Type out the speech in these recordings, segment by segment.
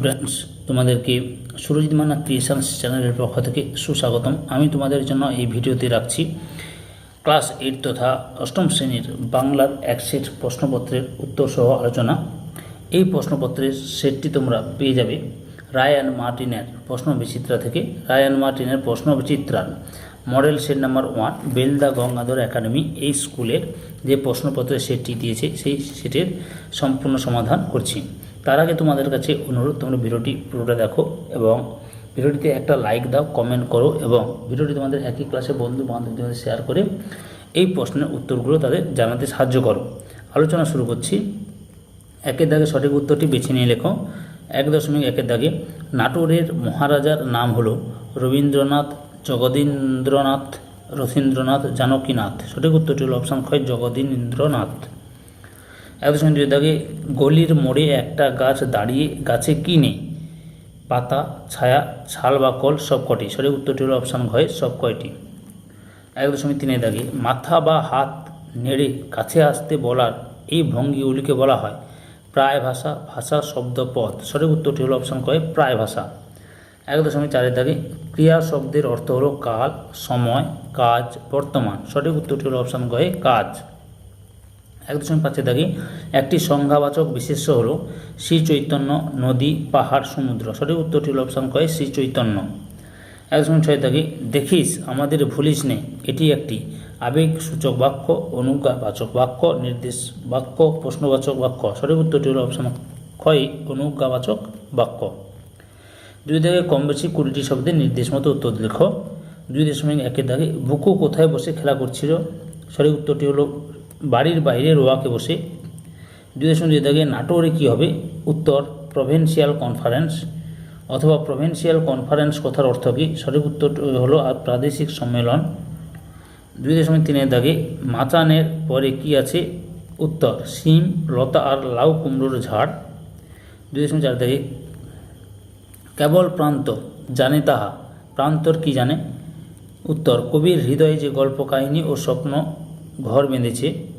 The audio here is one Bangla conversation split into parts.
ফ্রেন্ডস তোমাদেরকে সুরজিৎ মান্না ক্রিয়েশনস চ্যানেলের পক্ষ থেকে সুস্বাগতম। আমি তোমাদের জন্য এই ভিডিওতে রাখছি ক্লাস এইট তথা অষ্টম শ্রেণির বাংলার এক সেট প্রশ্নপত্রের উত্তর সহ আলোচনা। এই প্রশ্নপত্রের সেটটি তোমরা পেয়ে যাবে রায়ান মার্টিনের প্রশ্ন বিচিত্রা থেকে। রায়ান মার্টিনের প্রশ্ন বিচিত্রার model set number one, Belda Gangadhar academy, এই স্কুলের যে প্রশ্নপত্রের সেটটি দিয়েছে, সেই সেটের সম্পূর্ণ সমাধান করছি। তার আগে তোমাদের কাছে অনুরোধ, তোমরা ভিডিওটি পুরোটা দেখো এবং ভিডিওটিতে একটা লাইক দাও কমেন্ট করো এবং ভিডিওটি তোমাদের একই ক্লাসে বন্ধু বান্ধবদের মধ্যে শেয়ার করে এই প্রশ্নের উত্তরগুলো তাদের জানাতে সাহায্য করো। আলোচনা শুরু করছি। একের দাগে সঠিক উত্তরটি বেছে নিয়ে লেখো। এক দশমিক একের দাগে নাটোরের মহারাজার নাম হলো রবীন্দ্রনাথ জগদীন্দ্রনাথ রথীন্দ্রনাথ জানকীনাথ। সঠিক উত্তরটি হলো অপশান ক্ষয় জগদীন্দ্রনাথ। এক দশমিক দুই দাগে গলির মোড়ে একটা গাছ দাঁড়িয়ে গাছে কি নেই? পাতা, ছায়া, ছাল বা কল সব কটি। সঠিক উত্তরটি হলো অপশান ঘয় সব কয়টি? এক দশমিক তিনে দাগে মাথা বা হাত নেড়ে কাছে আসতে বলার এই ভঙ্গিগুলিকে বলা হয় প্রায় ভাষা ভাষা, শব্দ পদ সঠিক উত্তরটি হলো অপশান কয় প্রায় ভাষা। এক দশমিক চারের দাগে ক্রিয়া শব্দের অর্থ হলো কাল, সময়, কাজ, বর্তমান। সঠিক উত্তরটি হলো অপশান গয়ে কাজ। এক দশমিক পাঁচের দাগে একটি সংজ্ঞাবাচক বিশেষ্য হলো শ্রী চৈতন্য নদী, পাহাড়, সমুদ্র। সঠিক উত্তরটি হলো অপশান কয় শ্রী চৈতন্য এক দশমিক ছয় দাগে দেখিস, আমাদের ভুলিস নে, এটি একটি আবেগ সূচক বাক্য, অনুজ্ঞাবাচক বাক্য, নির্দেশ বাক্য, প্রশ্নবাচক বাক্য। সঠিক উত্তরটি হলো অপশান ক্ষয় অনুজ্ঞাবাচক বাক্য। দুই দাগে কম বেশি কুড়িটি শব্দের নির্দেশ মতো উত্তর লেখো। দুই দশমিক একের দাগে বুকু কোথায় বসে খেলা করছিল? সঠিক উত্তরটি হলো বাড়ির বাইরে রোয়াকে বসে দুই দুই দাগে নাটোরে কী হবে? উত্তর প্রভিন্সিয়াল কনফারেন্স অথবা প্রভিন্সিয়াল কনফারেন্স কথার অর্থ কী? সঠিক উত্তর হলো আর প্রাদেশিক সম্মেলন। দুই দশমিক তিনের দাগে মাচানের পরে কি আছে? উত্তর, সিম, লতা আর লাউ কুমড়োর ঝাড়। দুই দশমিক চার দাগে কেবল প্রান্ত, জানে তাহা। প্রান্তর কি জানে? উত্তর, কবির হৃদয়ে যে গল্প কাহিনী ও স্বপ্ন ঘর বেঁধেছে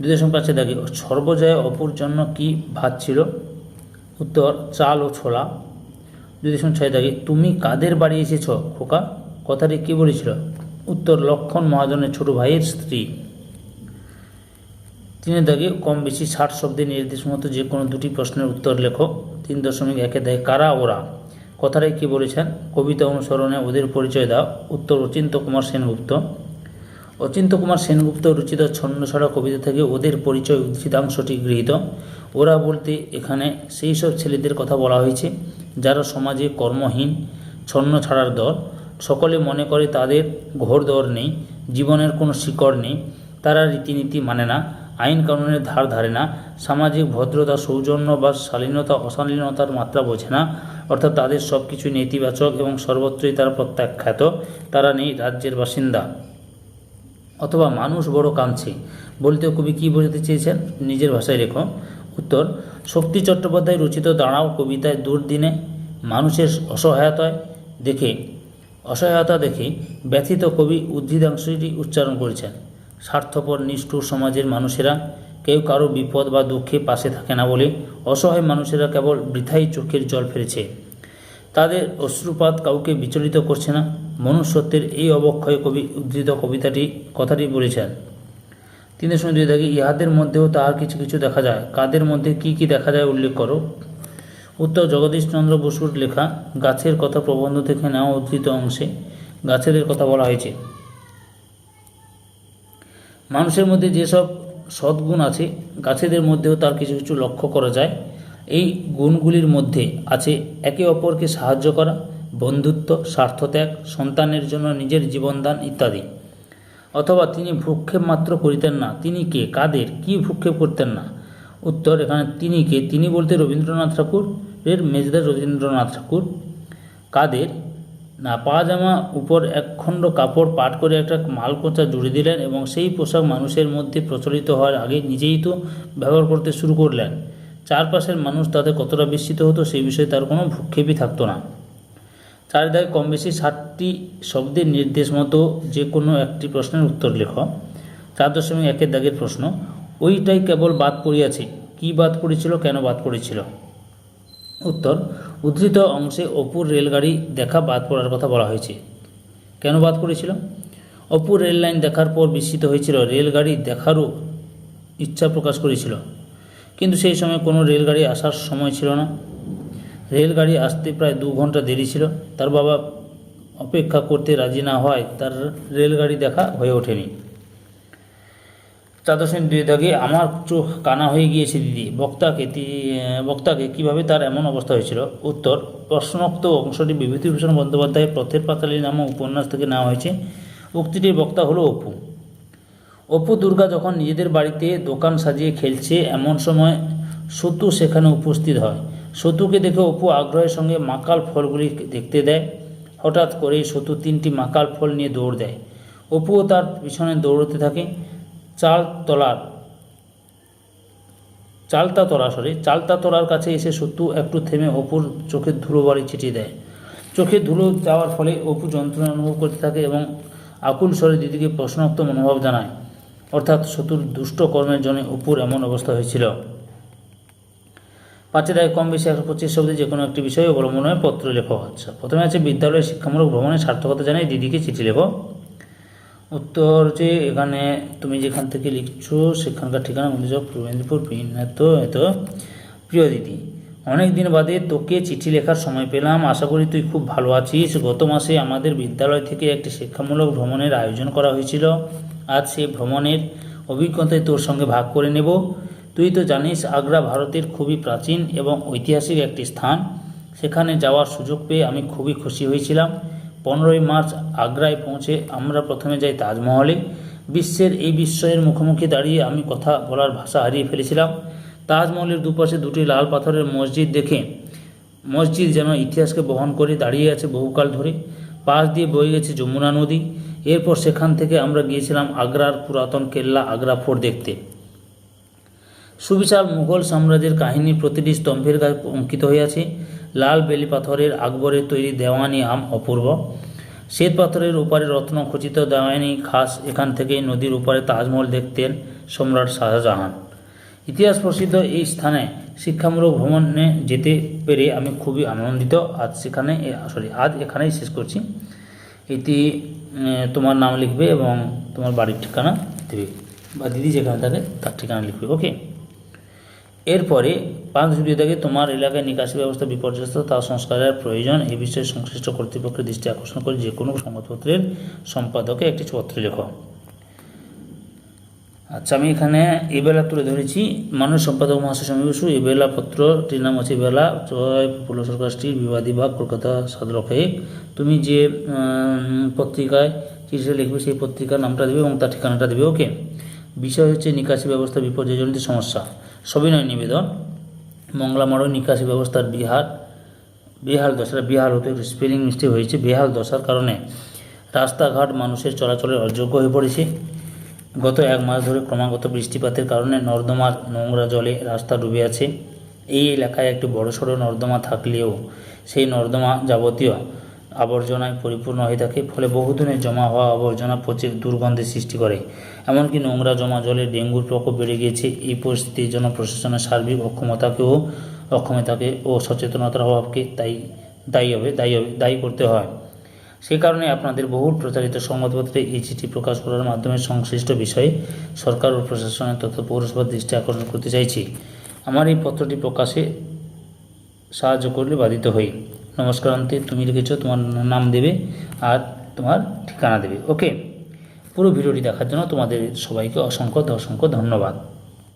দুই দশমিক পাঁচে দাগে সর্বজয়া অপুর জন্য কি ভাত ছিল? উত্তর, চাল ও ছোলা। দশমিক ছয় দাগে, তুমি কাদের বাড়ি এসেছ, খোকা? কথাটি কী বলেছিল? উত্তর, লক্ষণ মহাজনের ছোট ভাইয়ের স্ত্রী। তিনের দাগে কম বেশি ষাট শব্দের নির্দেশ মতো যে কোনো দুটি প্রশ্নের উত্তর লেখো। তিন দশমিক একে দেয়, কারা ওরা? কথাটাই কি বলেছেন? কবিতা অনুসরণে ওদের পরিচয় দাও। উত্তর অচিন্ত কুমার সেনগুপ্ত। অচিন্ত কুমার সেনগুপ্ত রচিত ছন্নছড়া কবিতা থেকে ওদের পরিচয় উদ্ধৃতাংশটি গৃহীত। ওরা বলতে এখানে সেই সব ছেলেদের কথা বলা হয়েছে, যারা সমাজে কর্মহীন ছন্ন ছাড়ার দল। সকলে মনে করে তাদের ঘোর দর নেই, জীবনের কোনো শিকড় নেই, তারা রীতিনীতি মানে না, আইন কানুনের ধার ধারে না, সামাজিক ভদ্রতা, সৌজন্য বা শালীনতা, অশালীনতার মাত্রা বোঝে না, অর্থাৎ তাদের সব কিছু নেতিবাচক এবং সর্বত্রই তারা প্রত্যাখ্যাত, তারা নেই রাজ্যের বাসিন্দা। অথবা মানুষ বড় কাঁদছে। বলতে কবি কী বোঝাতে চেয়েছেন? নিজের ভাষায় লেখো। উত্তর, শক্তি চট্টোপাধ্যায় রচিত দাঁড়াও কবিতায় দুর্দিনে মানুষের অসহায়তায় দেখে, অসহায়তা দেখে ব্যথিত কবি উদ্ভিদাংশটি উচ্চারণ করেছেন। স্বার্থপর, নিষ্ঠুর সমাজের মানুষেরা কেউ কারও বিপদ বা দুঃখে পাশে থাকে না বলে অসহায় মানুষেরা কেবল বৃথাই চোখের জল ফেলেছে। তাদের অশ্রুপাত কাউকে বিচলিত করছে না। মনুষ্যত্বের এই অবক্ষয় কবি, উদ্ধৃত কবিতাটি, কথাটি বলেছেন তিনি সময় দুই দাগে ইহাদের মধ্যেও তাহার কিছু কিছু দেখা যায়। কাদের মধ্যে কি কি দেখা যায় উল্লেখ করো। উত্তর জগদীশচন্দ্র বসুর লেখা, গাছের কথা প্রবন্ধ থেকে নেওয়া উদ্ধৃত অংশে, গাছেদের কথা বলা হয়েছে। মানুষের মধ্যে যেসব সদ্গুণ আছে, গাছেদের মধ্যেও তার কিছু কিছু লক্ষ্য করা যায়। এই গুণগুলির মধ্যে আছে একে অপরকে সাহায্য করা, বন্ধুত্ব, স্বার্থত্যাগ, সন্তানের জন্য নিজের জীবনদান ইত্যাদি। অথবা তিনি ভূক্ষেপ মাত্র করিতেন না, তিনি কে, কাদের, কি ভূক্ষেপ করতেন না? উত্তর এখানে তিনি কে, তিনি বলতে রবীন্দ্রনাথ ঠাকুরের মেজদার রবীন্দ্রনাথ ঠাকুর। কাদের? না, পাজামা উপর একখণ্ড কাপড় পাট করে একটা মালকোচা জুড়ে দিলেন এবং সেই পোশাক মানুষের মধ্যে প্রচলিত হওয়ার আগে নিজেই তো ব্যবহার করতে শুরু করলেন। চারপাশের মানুষ তাতে কতটা বিস্মিত হতো সেই বিষয়ে তার কোনো ভূক্ষেপই থাকতো না। চারিদায় কম বেশি ষাটটি শব্দের নির্দেশ মতো যে কোনো একটি প্রশ্নের উত্তর লেখ। চার দশমিক একের দাগের প্রশ্ন, ওইটাই কেবল বাদ পড়িয়াছে। কি বাদ পড়েছিল, কেন বাদ পড়েছিল? উত্তর, উদ্ধৃত অংশে অপুর রেলগাড়ি দেখা বাদ পড়ার কথা বলা হয়েছে। কেন বাদ পড়েছিল? অপুর রেল লাইন দেখার পর বিস্মিত হয়েছিল। রেলগাড়ি দেখারও ইচ্ছা প্রকাশ করেছিল। কিন্তু সেই সময় কোনো রেলগাড়ি আসার সময় ছিল না। রেলগাড়ি আসতে প্রায় দু ঘণ্টা দেরি ছিল। তার বাবা অপেক্ষা করতে রাজি না হয়, তার রেলগাড়ি দেখা হয়ে ওঠেনি। চাদর্শন দুই দাগে আমার চোখ কানা হয়ে গিয়েছে, দিদি। বক্তাকে বক্তাকে কীভাবে তার এমন অবস্থা হয়েছিল? উত্তর, প্রশ্নোক্ত অংশটি বিভূতিভূষণ বন্দ্যোপাধ্যায়ের পথের পাতালি নামক উপন্যাস থেকে নেওয়া হয়েছে। উক্তিটির বক্তা হলো অপু। অপু দুর্গা যখন নিজেদের বাড়িতে দোকান সাজিয়ে খেলছে, এমন সময় সতু সেখানে উপস্থিত হয়। সতুকে দেখে অপু আগ্রহের সঙ্গে মাকাল ফলগুলি দেখতে দেয়। হঠাৎ করেই সতু তিনটি মাকাল ফল নিয়ে দৌড় দেয়। অপুও তার পিছনে দৌড়তে থাকে। চাল তলার চালতা তলা সরি চালতা তলার কাছে এসে সত্যু একটু থেমে অপুর চোখের ধুলো বাড়ি ছিটিয়ে দেয়। চোখে ধুলো যাওয়ার ফলে অপু যন্ত্রণা অনুভব করতে থাকে এবং আকুল স্বরে দিদিকে প্রশ্নোক্ত মনোভাব জানায়। অর্থাৎ শত্রুর দুষ্ট কর্মের জন্য অপুর এমন অবস্থা হয়েছিল। পাঁচের আগে কম বেশি একশো পঁচিশ শব্দে যে কোনো একটি বিষয়ে অবলম্বন পত্র লেখো। আচ্ছা প্রথমে আছে বিদ্যালয়ের শিক্ষামূলক ভ্রমণের সার্থকতা জানাই। দিদিকে চিঠি লেখো। উত্তর যে এখানে তুমি যেখান থেকে লিখছো, সেখানকার ঠিকানা পূর্ব মেদিনীপুর এত এত। প্রিয় দিদি অনেক দিন বাদে তোকে চিঠি লেখার সময় পেলাম। আশা করি তুই খুব ভালো আছিস। গত মাসে আমাদের বিদ্যালয় থেকে একটি শিক্ষামূলক ভ্রমণের আয়োজন করা হয়েছিল। আজ সেই ভ্রমণের অভিজ্ঞতায় তোর সঙ্গে ভাগ করে নেব। তুই তো জানিস, আগ্রা ভারতের খুবই প্রাচীন এবং ঐতিহাসিক একটি স্থান। সেখানে যাওয়ার সুযোগ পেয়ে আমি খুবই খুশি হয়েছিলাম। পনেরোই মার্চ আগ্রায় পৌঁছে আমরা প্রথমে যাই তাজমহলে। বিশ্বের এই বিস্ময়ের মুখোমুখি দাঁড়িয়ে আমি কথা বলার ভাষা হারিয়ে ফেলেছিলাম। তাজমহলের দুপাশে দুটি লাল পাথরের মসজিদ দেখে মসজিদ যেন ইতিহাসকে বহন করে দাঁড়িয়ে আছে বহুকাল ধরে। পাশ দিয়ে বয়ে গেছে যমুনা নদী। এরপর সেখান থেকে আমরা গিয়েছিলাম আগ্রার পুরাতন কেল্লা আগ্রা ফোর্ট দেখতে। সুবিশাল মুঘল সাম্রাজ্যের কাহিনী প্রতিটি স্তম্ভের গায়ে অঙ্কিত হয়ে আছে। লাল বেলি পাথরের আকবরের তৈরি দেওয়ানি আম অপূর্ব। শ্বেত পাথরের উপরে রত্ন খচিত দেওয়ানি খাস। এখান থেকেই নদীর উপরে তাজমহল দেখতেন সম্রাট শাহজাহান। ইতিহাস প্রসিদ্ধ এই স্থানে শিক্ষামূলক ভ্রমণে যেতে পেরে আমি খুবই আনন্দিত। আজ সেখানে সরি আজ এখানেই শেষ করছি। এটি তোমার নাম লিখবে এবং তোমার বাড়ির ঠিকানা দেবে। বা দিদি যেখানে থাকে, তার ঠিকানা লিখবে। ওকে? এরপরে পাঁচ দুই থেকে তোমার এলাকায় নিকাশি ব্যবস্থা বিপর্যস্ত, তা সংস্কারের প্রয়োজন। এই বিষয়ে সংশ্লিষ্ট কর্তৃপক্ষের দৃষ্টি আকর্ষণ করে যে কোনো সংবাদপত্রের সম্পাদকে একটি পত্র লেখো। আচ্ছা আমি এখানে এবেলা তুলে ধরেছি। মানুষ সম্পাদক মহাশয় স্বামী বসু এবেলা পত্রটির নাম আছে এবেলা জয় প্রফুল্ল সরকার বিবাদী বাগ কলকাতা সাত তুমি যে পত্রিকায় চিঠি লিখবে, সেই পত্রিকার নামটা দেবে এবং তার ঠিকানাটা দেবে, ওকে? বিষয় হচ্ছে নিকাশি ব্যবস্থা, বিপর্যয়জনিত সমস্যা। সবিনয় নিবেদন। মংলামারো নিকাশি ব্যবস্থার বিহার, বেহাল দশার, বিহাল হতে স্পেলিং মিস্টেক হয়েছে। বেহাল দশার কারণে রাস্তাঘাট মানুষের চলাচলের অযোগ্য হয়ে পড়েছে। গত এক মাস ধরে ক্রমাগত বৃষ্টিপাতের কারণে নর্দমার নোংরা জলে রাস্তা ডুবে আছে। এই এলাকায় একটি বড়সড় নর্দমা থাকলেও সেই নর্দমা যাবতীয় আবর্জনায় পরিপূর্ণ হয়ে থাকে, ফলে বহুদিনের জমা হওয়া আবর্জনা পচে দুর্গন্ধের সৃষ্টি করে। এমনকি নোংরা জমা জলে ডেঙ্গুর প্রকোপ বেড়ে গিয়েছে। এই পরিস্থিতির জন্য প্রশাসনের সার্বিক অক্ষমতাকেও অক্ষমতাকে ও সচেতনতার অভাবকে তাই দায়ী হবে দায়ী হবে, দায়ী করতে হয়। সে কারণে আপনাদের বহুল প্রচারিত সংবাদপত্রে এই চিঠি প্রকাশ করার মাধ্যমে সংশ্লিষ্ট বিষয়ে সরকার ও প্রশাসনের তথা পৌরসভার দৃষ্টি আকর্ষণ করতে চাইছি। আমার এই পত্রটি প্রকাশে সাহায্য করলে বাধিত হই। নমস্কার, অন্তে তুমি লিখেছো, তোমার নাম দেবে আর তোমার ঠিকানা দেবে। ওকে, পুরো ভিডিওটি দেখার জন্য তোমাদের সবাইকে অসংখ্য অসংখ্য ধন্যবাদ।